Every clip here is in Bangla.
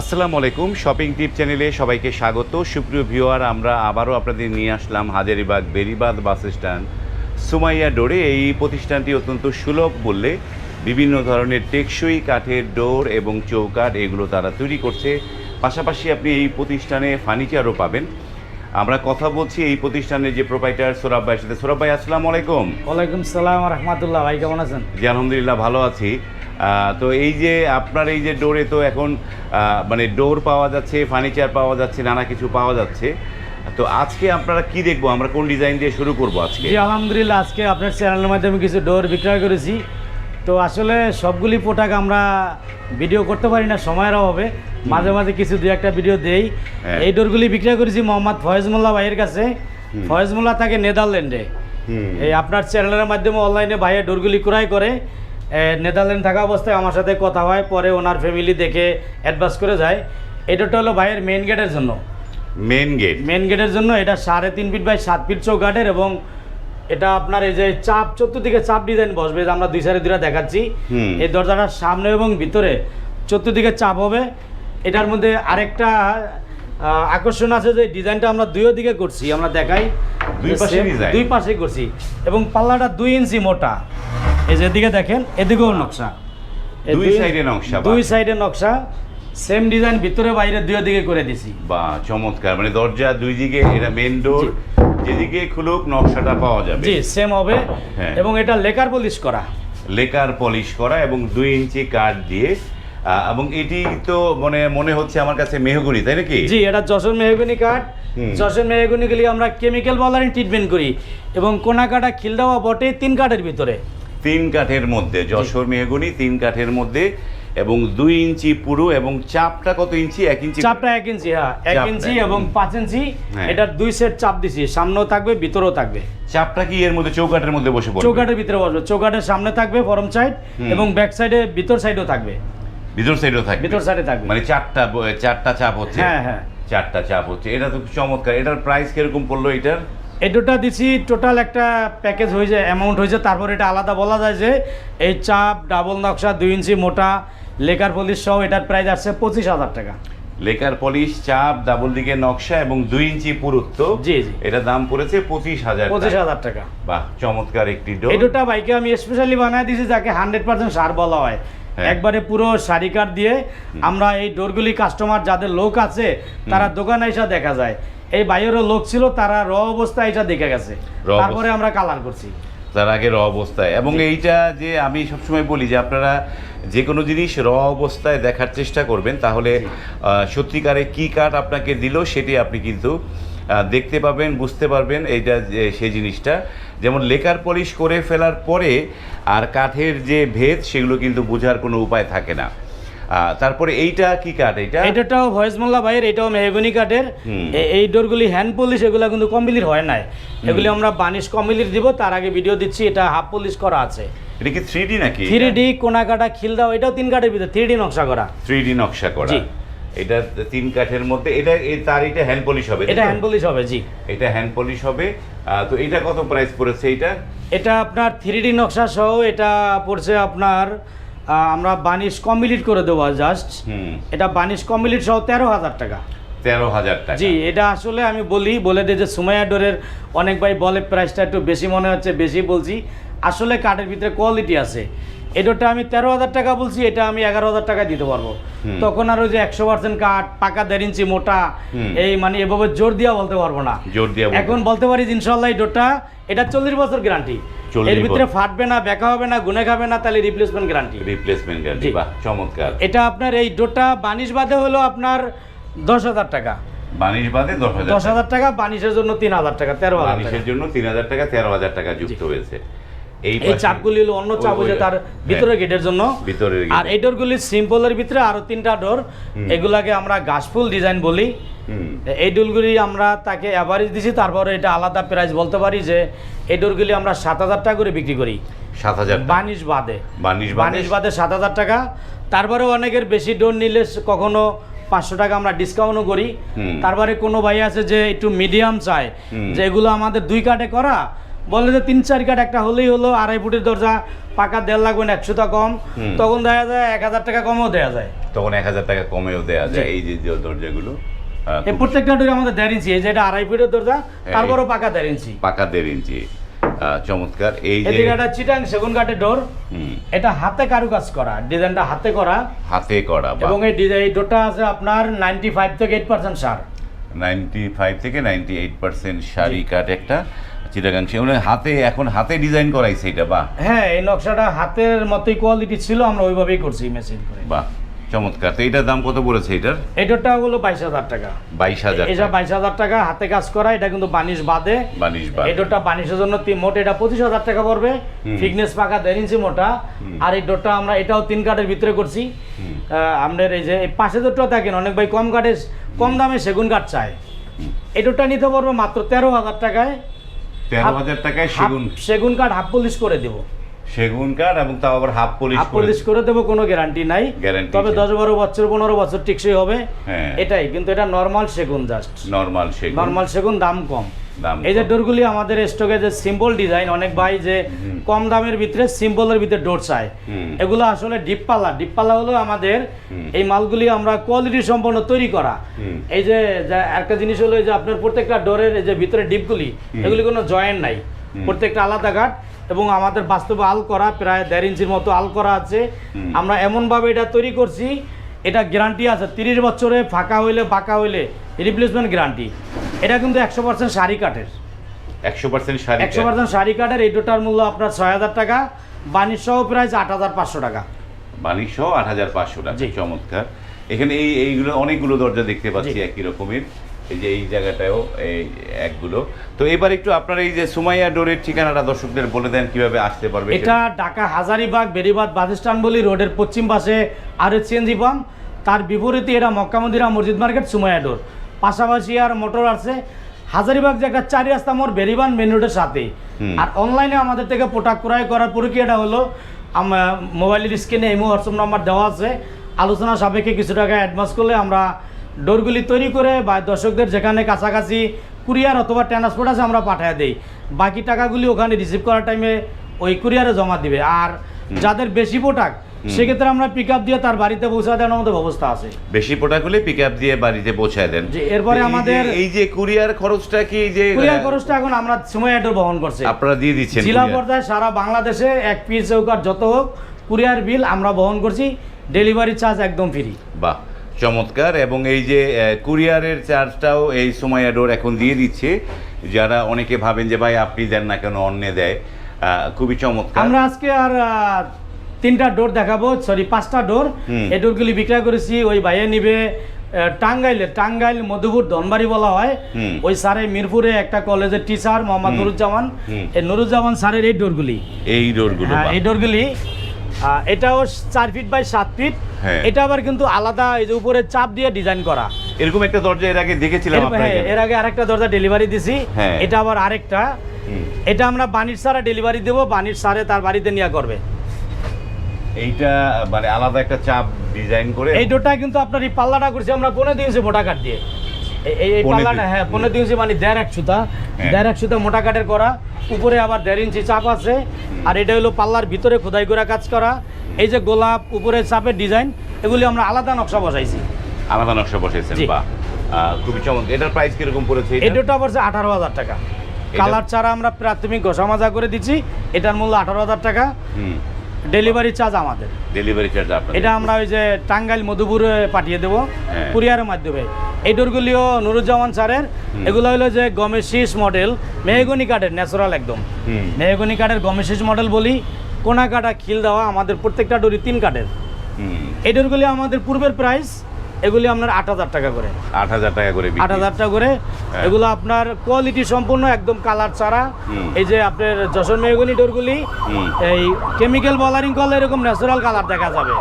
আসসালামু আলাইকুম। শপিং টিপ চ্যানেলে সবাইকে স্বাগত। সুপ্রিয় ভিউয়ার আমরা আবারও আপনাদের নিয়ে আসলাম হাজারিবাগ বেরিবাদ বাস স্ট্যান্ড। সুমাইয়া ডোরে এই প্রতিষ্ঠানটি অত্যন্ত সুলভ বললে বিভিন্ন ধরনের টেকসই কাঠের ডোর এবং চৌকাঠ এগুলো তারা তৈরি করছে। পাশাপাশি আপনি এই প্রতিষ্ঠানে ফার্নিচারও পাবেন। আমরা কথা বলছি এই প্রতিষ্ঠানের যে প্রোপাইটার সোরাব ভাইয়ের সাথে। সোরাব ভাই আসসালামু আলাইকুম। ওয়ালাইকুম সালাম রহমতুল্লাহ ভাই কেমন আছেন? জি আলহামদুলিল্লাহ ভালো আছি। তো এই যে আপনার এই যে ডোরে তো এখন মানে ডোর পাওয়া যাচ্ছে ফার্নিচার পাওয়া যাচ্ছে নানা কিছু পাওয়া যাচ্ছে। তো আজকে আপনারা কি দেখব? আমরা কোন ডিজাইন দিয়ে শুরু করব আজকে? জি আলহামদুলিল্লাহ আজকে আপনার চ্যানেলের মাধ্যমে কিছু ডোর বিক্রয় করেছি। তো আসলে সবগুলি প্রোডাক্ট আমরা ভিডিও করতে পারি না সময়ের অভাবে। মাঝে মাঝে কিছু দু একটা ভিডিও দেই। হ্যাঁ। এই ডোরগুলি বিক্রয় করেছি মোহাম্মদ ফয়েজ মোল্লা ভাইয়ের কাছে। ফয়েজ মোল্লা থাকে নেদারল্যান্ডে। এই আপনার চ্যানেলের মাধ্যমে অনলাইনে ভাইয়ের ডোরগুলি ক্রয় করে। নেদারল্যান্ড থাকা অবস্থায় আমার সাথে কথা হয় পরে ওনার ফ্যামিলি দেখে অ্যাডভান্স করে যায়। এটা হলো ভাইয়ের মেইন গেটের জন্য। মেন গেট মেন গেটের জন্য এটা সাড়ে তিন ফিট বাই সাত ফিট চৌকাঠের এবং এটা আপনার এই যে চাপ চতুর্দিকে চাপ ডিজাইন বসবে যে আমরা দুই সাইডে দুইটা দেখাচ্ছি। এই দরজাটার সামনে এবং ভিতরে চতুর্দিকে চাপ হবে। এটার মধ্যে আরেকটা আকর্ষণ আছে যে ডিজাইনটা আমরা দুই দিকে করছি আমরা দেখাই? দুই পাশে করছি। এবং পাল্লাটা দুই ইঞ্চি মোটা। এই যে এদিকে দেখেন এদিকেও নকশা। দুই এ নকশা। দুই সাইডে নকশা সেম ডিজাইন ভিতরে বাইরে দুই দিকে করে দিছি। বা চমৎকার। মানে দরজা দুই দিকে এটা মেন ডোর যেদিকে খুলুক নকশাটা পাওয়া যাবে। জি সেম হবে। হ্যাঁ। এবং এটা লেকার পলিশ করা। লেকার পলিশ করা এবং দুই ইঞ্চি কাঠ দিয়ে এবং এটি তো মানে মনে হচ্ছে আমার কাছে মেহগুনি তাই নাকি? জি এটা যশোর মেহগুনি কাঠ। যশোর মেহগুনিগুলি আমরা কেমিক্যাল বলারই ট্রিটমেন্ট করি। এবং কোনা কাটা খিল দেওয়া বটে তিন কাঠের ভিতরে। তিন কাঠের মধ্যে যশোর মেহগুনি তিন কাঠের মধ্যে এবং দুই ইঞ্চি পুরো এবং চাপটা কত ইঞ্চি? এক ইঞ্চি চাপটা এক ইঞ্চি হ্যাঁ এক ইঞ্চি এবং পাঁচ ইঞ্চি হ্যাঁ। এটার দুই সেট চাপ দিছি সামনেও থাকবে ভিতরেও থাকবে। চাপটা কি এর মধ্যে চৌকাঠের মধ্যে বসে পড়বে? চৌকাঠের ভিতরে বসবে চৌকাঠের সামনে থাকবে ফরম সাইড এবং ব্যাক সাইডে ভিতর সাইডও থাকবে। ভিতর সাইডও থাকবে? ভিতর সাইডে থাকবে। মানে চারটা চারটা চাপ হচ্ছে? হ্যাঁ হ্যাঁ। চারটা চাপ হচ্ছে। এটা তো চমৎকার। এটার প্রাইস কীরকম পড়ল এটার? এই দুটা দিছি টোটাল একটা প্যাকেজ হয়ে যায় অ্যামাউন্ট হয়েছে তারপর এটা আলাদা বলা যায় যে এই চাপ ডাবল নকশা দুই ইঞ্চি মোটা লেকার পলিশ সহ এটার প্রাইস আসছে পঁচিশ হাজার টাকা। লেকার পলিশ চাপ ডাবল দিকে নকশা এবং দুই ইঞ্চি পুরুত্ব জি, জি। এটা দাম পড়েছে পঁচিশ হাজার পঁচিশ হাজার টাকা। বাহ চমৎকার একটি ডোর এই দুটা বাইকে আমি স্পেশালি বানায় দিয়েছি যাকে হান্ড্রেড পার্সেন্ট সার বলা হয় হ্যাঁ। একবারে পুরো শাড়ি কাঠ দিয়ে আমরা এই ডোরগুলি কাস্টমার যাদের লোক আছে তারা দোকানে এসে দেখা যায়। এই বাইরেরও লোক ছিল তারা র অবস্থায় এটা দেখে গেছে। তারপরে আমরা কালার করছি। তার আগে র অবস্থায়। এবং এইটা যে আমি সবসময় বলি যে আপনারা যে কোনো জিনিস র অবস্থায় দেখার চেষ্টা করবেন তাহলে সত্যিকারে কি কাঠ আপনাকে দিল সেটি আপনি কিন্তু দেখতে পাবেন বুঝতে পারবেন এইটা যে সেই জিনিসটা। যেমন লেকার পলিশ করে ফেলার পরে আর কাঠের যে ভেদ সেগুলো কিন্তু বোঝার কোনো উপায় থাকে না। তারপরে এইটা কি কাঠ এইটা? এটাও ভয়েস মোল্লা ভাইয়ের এটাও মেহগনি কাঠের। এই ডোরগুলি হ্যান্ড পলিশ এগুলো কিন্তু কমপ্লিট হয় নাই। এগুলি আমরা বানিশ কমপ্লিট দিব তার আগে ভিডিও দিচ্ছি এটা হাফ পলিশ করা আছে। এটা কি থ্রি ডি নাকি? থ্রি ডি কোনা কাটা খিল দাও এটাও তিন কাঠের ভিতরে থ্রি ডি নকশা করা। থ্রি ডি নকশা করা। এটা তিন কাঠের মধ্যে এটা তার এটা হ্যান্ড পলিশ হবে এটা? হ্যান্ড পলিশ হবে জি। এটা হ্যান্ড পলিশ হবে। তো এটা কত প্রাইস পড়েছে এটা এটা আপনার থ্রি ডি নকশা সহ এটা পড়ছে আপনার আমরা বানিশ কমপ্লিট করে দেবো জাস্ট হুম। এটা বানিশ কমপ্লিট সহ তেরো হাজার টাকা। তেরো হাজার টাকা। জি এটা আসলে আমি বলি বলে দিই যে সুমাইয়া ডোরের অনেক ভাই বলে প্রাইসটা একটু বেশি মনে হচ্ছে বেশি বলছি। আসলে কাঠের ভিতরে কোয়ালিটি আছে। এটাটা আমি তেরো হাজার টাকা বলছি এটা আমি এগারো হাজার টাকা দিতে পারব। তখন আর ওই যে একশো পার্সেন্ট কাঠ পাকা দেড় ইঞ্চি মোটা এই মানে এভাবে জোর দিয়া বলতে পারব না। জোর দিয়ে এখন বলতে পারি ইনশাল্লাহ ডোরটা এটা চল্লিশ বছর গ্যারান্টি 40 এর ভিতরে ফাটবে না বেকা হবে না গুনে খাবে না তাহলে রিপ্লেসমেন্ট গ্যারান্টি রিপ্লেসমেন্ট গ্যারান্টি। বাহ চমৎকার। এটা আপনার এই ডোরটা বানিশ বাদে হলো আপনার দশ হাজার টাকা। বানিশ বাদে দশ হাজার টাকা। বানিশের জন্য তিন হাজার টাকা তেরো হাজার বানিশের জন্য তিন হাজার টাকা তেরো হাজার টাকা যুক্ত হয়েছে। এই চাপগুলি হলো অন্য চাপ ওই- তার হ্যাঁ, ভিতরে গেটের জন্য। আর এই ডোরগুলি সিম্পলের ভিতরে আরও তিনটা ডোর এগুলাকে আমরা গাছফুল ডিজাইন বলি। এই ডোরগুলি আমরা তাকে অ্যাভারেজ দিছি তারপরে এটা আলাদা প্রাইস বলতে পারি যে এই ডোরগুলি আমরা সাত হাজার টাকা করে বিক্রি করি। সাত হাজার। বানিশ বাদে। বানিশ বাদে? সাত হাজার টাকা। তারপরে অনেকের বেশি ডোর নিলে কখনো পাঁচশো টাকা আমরা ডিসকাউন্টও করি। তারপরে কোনো ভাই আছে যে একটু মিডিয়াম চায়। যে এগুলো আমাদের দুই কাটে করা বলে যে তিন চার কাঠ একটা হলেই হলো আড়াই ফুটের দরজা পাকা দেড় না একশোটা কম। তখন দেখা যায় এক হাজার টাকা কমও দেওয়া যায়। তখন এক হাজার টাকা কমেও দেওয়া যায় এই যে দরজাগুলো এই প্রত্যেকটা ডোরে আমাদের দেড় ইঞ্চি এই যে এটা আড়াই ফুটের দরজা তারপরও পাকা দেড় ইঞ্চি। পাকা দেড় ইঞ্চি। চমৎকার। এই যে একটা চিটাং সেগুন কাঠের ডোর। এটা হাতে কারুকাজ করা ডিজাইনটা হাতে করা। হাতে করা এবং এই ডিজাইন ডোরটা আছে আপনার নাইনটি ফাইভ থেকে eight percent sir. Ninety five থেকে নাইনটি এইট পার্সেন্ট শাড়ি কাঠ একটা। চিটাগাং সে মানে হাতে এখন হাতে ডিজাইন করাইছে এটা বাহ। হ্যাঁ এই নকশাটা হাতের মতোই কোয়ালিটি ছিল আমরা ওইভাবেই করছি মেশিন করে। বাহ চমৎকার। তো এটার দাম কত পড়েছে এটার? এই ডোরটা হলো বাইশ হাজার টাকা। বাইশ হাজার এটা বাইশ হাজার টাকা হাতে কাজ করা এটা কিন্তু বানিশ বাদে। বানিশ বা এই ডোরটা বানিশের জন্য মোট এটা পঁচিশ হাজার টাকা পড়বে। ফিটনেস পাকা দেড় ইঞ্চি মোটা। আর এই ডোরটা আমরা এটাও তিন কাঠের ভিতরে করছি। আমাদের এই যে পাশে ডোরটা দেখেন অনেক ভাই কম কাঠে কম দামে সেগুন কাঠ চায়। এই ডোরটা নিতে পারবে মাত্র তেরো হাজার টাকায়। তেরো হাজার টাকায় সেগুন। সেগুন কাঠ হাফ পলিশ করে দেবো। সেগুন কাঠ এবং তাও আবার হাফ পলিশ হাফ পলিশ করে দেবো কোনো গ্যারান্টি নাই। তবে দশ বারো বছর পনেরো বছর টিকসই হবে। হ্যাঁ। এটাই কিন্তু এটা নর্মাল সেগুন জাস্ট নর্মাল সেগুন। নর্মাল সেগুন দাম কম। এই যে। ডোরগুলি আমাদের স্টকে যে সিম্পল ডিজাইন অনেক ভাই যে কম দামের ভিতরে সিম্বলের ভিতরে ডোর চায়। এগুলো আসলে ডিপপালা ডিপপালা হলো আমাদের এই মালগুলি আমরা কোয়ালিটি সম্পন্ন তৈরি করা। এই যে একটা জিনিস হলো যে আপনার প্রত্যেকটা ডোরের যে ভিতরে ডিপগুলি এগুলি কোনো জয়েন্ট নাই। প্রত্যেকটা আলাদা ঘাট এবং আমাদের বাস্তবে আল করা প্রায় দেড় ইঞ্চির মতো আল করা আছে। আমরা এমনভাবে এটা তৈরি করছি এটা গ্যারান্টি আছে। তিরিশ বছরে ফাঁকা হইলে বাঁকা হইলে রিপ্লেসমেন্ট গ্যারান্টি এটা কিন্তু একশো পার্সেন্ট শাড়ি কাঠের। একশো পার্সেন্ট শাড়ি একশো পার্সেন্ট শাড়ি কাঠের এই দুটার মূল্য আপনার ছয় হাজার টাকা। বাণিজ্য সহ প্রাইস আট হাজার পাঁচশো টাকা। বাণিজ্য সহ আট হাজার পাঁচশো টাকা। চমৎকার। এখানে এই এইগুলো অনেকগুলো দরজা দেখতে পাচ্ছি একই রকমের। এই যে এই জায়গাটাও এই একগুলো। তো এবার একটু আপনার এই যে সুমাইয়া ডোরের ঠিকানাটা দর্শকদের বলে দেন কীভাবে আসতে পারবে এটা ঢাকা হাজারিবাগ বেরিবাদ বাসস্ট্যান্ড বলি রোডের পশ্চিম পাশে আর সিএনজি পাম্প। তার বিপরীতে এটা মক্কা মদিনা মসজিদ মার্কেট সুমাইয়া ডোর। পাশাপাশি আর মোটর আছে। হাজারিবাগ যে একটা চারি রাস্তা মোড় বেরিবান মেন রোডের সাথে। আর অনলাইনে আমাদের থেকে প্রোডাক্ট ক্রয় করার প্রক্রিয়াটা হলো আমার মোবাইলের স্ক্রিনে এমও হোয়াটসঅ্যাপ নাম্বার দেওয়া আছে। আলোচনা সাপেক্ষে কিছু টাকা অ্যাডভান্স করলে আমরা ডোরগুলি তৈরি করে বা দর্শকদের যেখানে কাছাকাছি কুরিয়ার অথবা ট্রান্সপোর্ট আছে আমরা পাঠিয়ে দেই। বাকি টাকাগুলি ওখানে রিসিভ করার টাইমে ওই কুরিয়ারে জমা দিবে। আর যাদের বেশি প্রোডাক্ট সেক্ষেত্রে আমরা পিক আপ দিয়ে তার বাড়িতে পৌঁছা দেওয়ার মতো ব্যবস্থা আছে। বেশি প্রোডাক্ট হলে পিক আপ দিয়ে বাড়িতে পৌঁছায় দেন। এরপরে আমাদের- এই যে কুরিয়ার খরচটা কি যে কুরিয়ার খরচটা এখন আমরা সময় অ্যাডর বহন করছি। আপনারা দিয়ে দিচ্ছেন জেলা পর্যায়ে সারা বাংলাদেশে এক পিস চৌকার যত হোক কুরিয়ার বিল আমরা বহন করছি। ডেলিভারি চার্জ একদম ফ্রি বাহ চমৎকার। এবং এই যে কুরিয়ারের চার্জটাও এই সময় ডোর এখন দিয়ে দিচ্ছে। যারা অনেকে ভাবেন যে ভাই আপনি দেন না কেন অন্য দেয়। খুবই চমৎকার। আমরা আজকে আর তিনটা ডোর দেখাবো সরি পাঁচটা ডোর। এই ডোরগুলি বিক্রয় করেছি ওই ভাইয়ে নিবে টাঙ্গাইলে টাঙ্গাইল মধুপুর ধনবাড়ি বলা হয়। ওই স্যারে মিরপুরে একটা কলেজের টিচার মোহাম্মদ নুরুজ্জামান। এই নুরুজ্জামান স্যারের এই ডোরগুলি। এই ডোরগুলো হ্যাঁ এই ডোরগুলি। এটাও চার ফিট বাই সাত ফিট হ্যাঁ। এটা আবার কিন্তু আলাদা এই যে উপরে চাপ দিয়ে ডিজাইন করা। এরকম একটা দরজা এর আগে দেখেছিলাম এর- হ্যাঁ, এর আগে আরেকটা দরজা ডেলিভারি দিছি। এটা আবার আরেকটা। এটা আমরা বাণির সারা ডেলিভারি দেবো বাণির সারে তার বাড়িতে নিয়ে করবে। এইটা মানে আলাদা একটা চাপ ডিজাইন করে এই ডোরটা কিন্তু আপনার এই পাল্লাটা করছি আমরা পনেরো দিয়েছি মোটা কাঠ দিয়ে। এই- পাল্লাটা হ্যাঁ পনেরো দিয়েছি মানে দেড় এক সুতা। হ্যাঁ। দেড় এক সুতা মোটা কাঠের করা উপরে আবার দেড় ইঞ্চি চাপ আছে। আর এটা হলো পাল্লার ভিতরে খোদাই করে কাজ করা। এই যে গোলাপ উপরে চাপের ডিজাইন এগুলি আমরা আলাদা নকশা বসাইছি। আলাদা নকশা বসেছেন জি। বা খুবই চমৎকার। এটার প্রাইস কীরকম পড়েছে এই ডোরটা পড়ছে আঠারো হাজার টাকা। কালার ছাড়া আমরা প্রাথমিক ঘষা মাজা করে দিচ্ছি। এটার মূল্য আঠারো হাজার টাকা। ডেলিভারি চার্জ আমাদের। ডেলিভারি চার্জ আপনাদের। এটা আমরা ওই যে টাঙ্গাইল মধুপুরে পাঠিয়ে দেবো হ্যাঁ। কুরিয়ারের মাধ্যমে। এই ডোরগুলিও নুরুজ্জামান স্যারের। এগুলো হলো যে গমেশিস মডেল মেহগনি কাঠের ন্যাচারাল একদম। মেহগনি কাঠের গমেশিস মডেল বলি কোনা কাটা খিল দেওয়া আমাদের প্রত্যেকটা ডোরি তিন কাঠের। এই ডোরগুলি আমাদের পূর্বের প্রাইস এগুলি আপনার আট হাজার টাকা করে। আট হাজার টাকা করে আট হাজার টাকা করে। হ্যাঁ। এগুলো আপনার কোয়ালিটি সম্পূর্ণ একদম কালার ছাড়া। এই যে আপনার যশোর মেহগনি ডোরগুলি। এই কেমিক্যাল বলারিং করলে এরকম ন্যাচারাল কালার দেখা যাবে।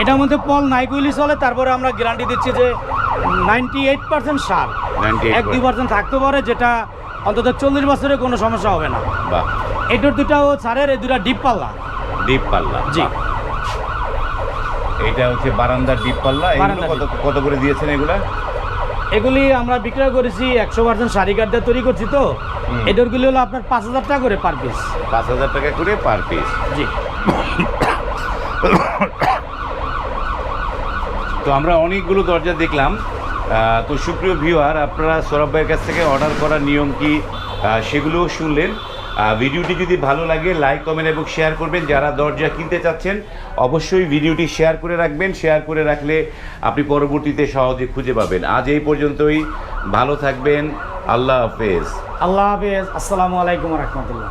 এটার মধ্যে পল নাইকুইলি চলে তারপরে আমরা গ্যারান্টি দিচ্ছি যে নাইনটি এইট পার্সেন্ট সার এক দুই পার্সেন্ট থাকতে পারে যেটা অন্তত চল্লিশ বছরে কোনো সমস্যা হবে না। এটার দুটাও সারের এই দুটা ডিপ পাল্লা। ডিপ পাল্লা। জি। এটা হচ্ছে বারান্দার ডিপ পাল্লা। এগুলো কত কত করে দিয়েছেন এগুলা? এগুলি আমরা বিক্রয় করেছি একশো পার্সেন্ট শাড়ি কাঠ দিয়ে তৈরি করছি তো। এই হলো আপনার পাঁচ হাজার টাকা করে পার পিস পাঁচ হাজার টাকা করে পার পিস জি। তো আমরা অনেকগুলো দরজা দেখলাম। তো সুপ্রিয় ভিউয়ার আপনারা সৌরভ ভাইয়ের কাছ থেকে অর্ডার করার নিয়ম কি? সেগুলোও শুনলেন। ভিডিওটি যদি ভালো লাগে লাইক কমেন্ট এবং শেয়ার করবেন। যারা দরজা কিনতে চাচ্ছেন, অবশ্যই ভিডিওটি শেয়ার করে রাখবেন। শেয়ার করে রাখলে আপনি পরবর্তীতে সহজে খুঁজে পাবেন। আজ এই পর্যন্তই। ভালো থাকবেন। আল্লাহ হাফেজ। আল্লাহ হাফেজ। আসসালামু আলাইকুম রহমতুল্লাহ।